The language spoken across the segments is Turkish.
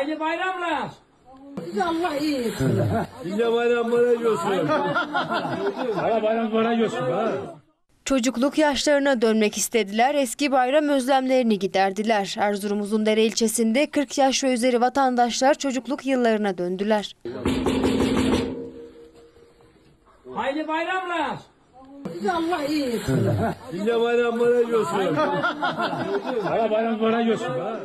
Haydi bayramlar. Allah iyi etsin. Yine bayramlara görsün. Hala bayram bana görsün ha. Çocukluk yaşlarına dönmek istediler, eski bayram özlemlerini giderdiler. Erzurum Uzundere ilçesinde 40 yaş ve üzeri vatandaşlar çocukluk yıllarına döndüler. Haydi bayramlar. Allah iyi etsin. Yine bayramlara görsün. Hala bayram bana görsün ha.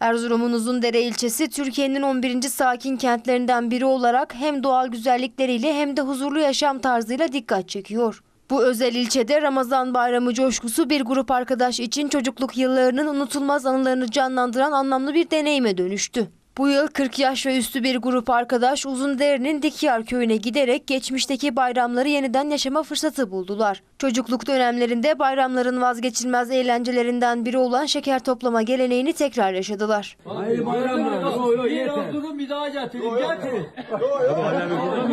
Erzurum'un Uzundere ilçesi Türkiye'nin 11. sakin kentlerinden biri olarak hem doğal güzellikleriyle hem de huzurlu yaşam tarzıyla dikkat çekiyor. Bu özel ilçede Ramazan bayramı coşkusu bir grup arkadaş için çocukluk yıllarının unutulmaz anılarını canlandıran anlamlı bir deneyime dönüştü. Bu yıl 40 yaş ve üstü bir grup arkadaş Uzundere'nin Dikyar köyüne giderek geçmişteki bayramları yeniden yaşama fırsatı buldular. Çocukluk dönemlerinde bayramların vazgeçilmez eğlencelerinden biri olan şeker toplama geleneğini tekrar yaşadılar. Hayır bayramlar. Bir daha getirin. Getirin.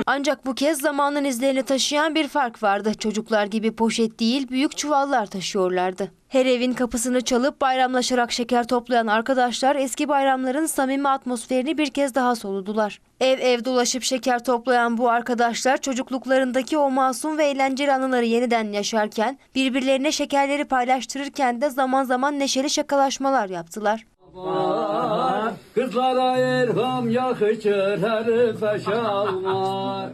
Ancak bu kez zamanın izlerini taşıyan bir fark vardı. Çocuklar gibi poşet değil büyük çuvallar taşıyorlardı. Her evin kapısını çalıp bayramlaşarak şeker toplayan arkadaşlar eski bayramların samimi atmosferini bir kez daha soludular. Ev ev dolaşıp şeker toplayan bu arkadaşlar çocukluklarındaki o masum ve eğlenceli anıları yeniden yaşarken birbirlerine şekerleri paylaştırırken de zaman zaman neşeli şakalaşmalar yaptılar. Kızlara erham yakışır herife şalvar.